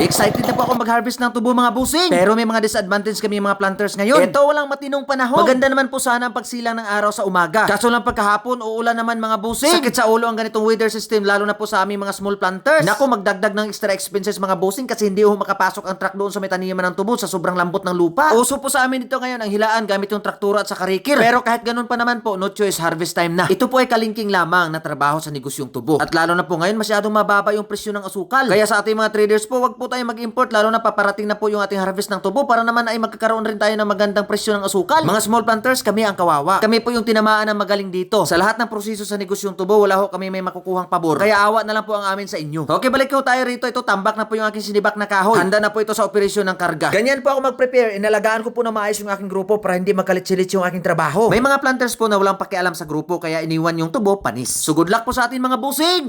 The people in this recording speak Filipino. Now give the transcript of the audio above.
Excited na po ako mag-harvest ng tubo mga busing. Pero may mga disadvantage kami mga planters ngayon. Ito walang matinong panahon. Maganda naman po sana ang pagsilang ng araw sa umaga. Kaso lang pagkahapon, uulan naman mga busing. Sakit sa ulo ang ganitong weather system lalo na po sa aming mga small planters. Nako, magdagdag ng extra expenses mga busing kasi hindi ho makapasok ang truck doon sa may taniman ng tubo sa sobrang lambot ng lupa. Uso po sa amin dito ngayon ang hilaan gamit yung traktura at sa karikir. Pero kahit ganun pa naman po, no choice, harvest time na. Ito po ay kalingking lamang na trabaho sa negosyong tubo. At lalo na po ngayon, masyadong mababa yung presyo ng asukal. Kaya sa ating mga traders po, wag po tayo mag-import lalo na paparating na po yung ating harvest ng tubo para naman ay magkakaroon rin tayo ng magandang presyo ng asukal. Mga small planters, kami ang kawawa. Kami po yung tinamaan ng magaling dito. Sa lahat ng proseso sa negosyong tubo, wala ho kami may makukuhang pabor. Kaya awa na lang po ang amin sa inyo. Okay, balik ko tayo rito. Ito, tambak na po yung aking sinibak na kahoy. Handa na po ito sa operasyon ng karga. Ganyan po ako mag-prepare. Inalagaan ko po na maayos yung aking grupo para hindi magkalit-silit yung aking trabaho. May mga planters po na walang pakialam sa grupo kaya iniwan yung tubo panis. So good luck po sa atin mga busing!